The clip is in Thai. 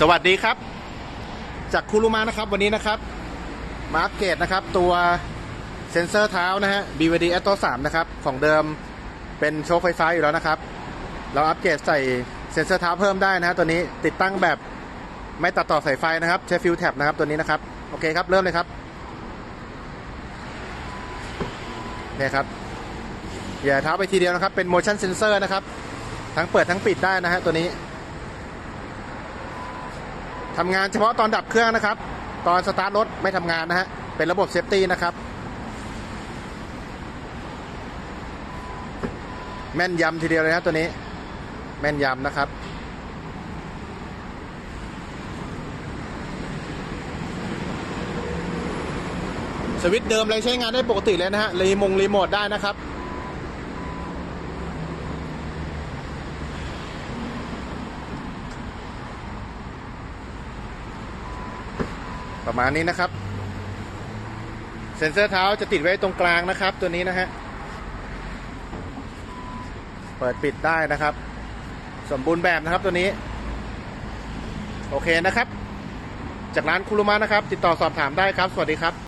สวัสดีครับ จากคูรุมานะครับวันนี้นะครับมาอัปเกรดนะครับ ตัวเซ็นเซอร์เท้านะฮะ BVD Atto 3นะครับ ของเดิมเป็นโชคไฟฟ้าอยู่แล้วนะครับ เราอัปเกรดใส่เซ็นเซอร์เท้าเพิ่มได้นะฮะตัวนี้ติดตั้งแบบไม่ตัดต่อสายไฟนะครับ ใช้ฟิวแท็บนะครับตัวนี้นะครับ โอเคครับ เริ่มเลยครับเนี่ยครับอย่าเท้าไปทีเดียวนะครับ เป็น motion sensor นะครับ ทั้งเปิดทั้งปิดได้นะฮะตัวนี้ ทำงานเฉพาะตอนดับเครื่องนะครับ ตอนสตาร์ทรถไม่ทำงานนะฮะ เป็นระบบเซฟตี้นะครับ แม่นยำทีเดียวเลยนะตัวนี้ แม่นยำนะครับสวิตช์เดิมเลยใช้งานได้ปกติเลยนะฮะรีมงรีโมทได้นะครับ ประมาณนี้นะครับ เซ็นเซอร์เท้าจะติดไว้ตรงกลางนะครับ ตัวนี้นะฮะ เปิดปิดได้นะครับ สมบูรณ์แบบนะครับตัวนี้ โอเคนะครับ จากร้านคุรุมะนะครับ ติดต่อสอบถามได้ครับ สวัสดีครับ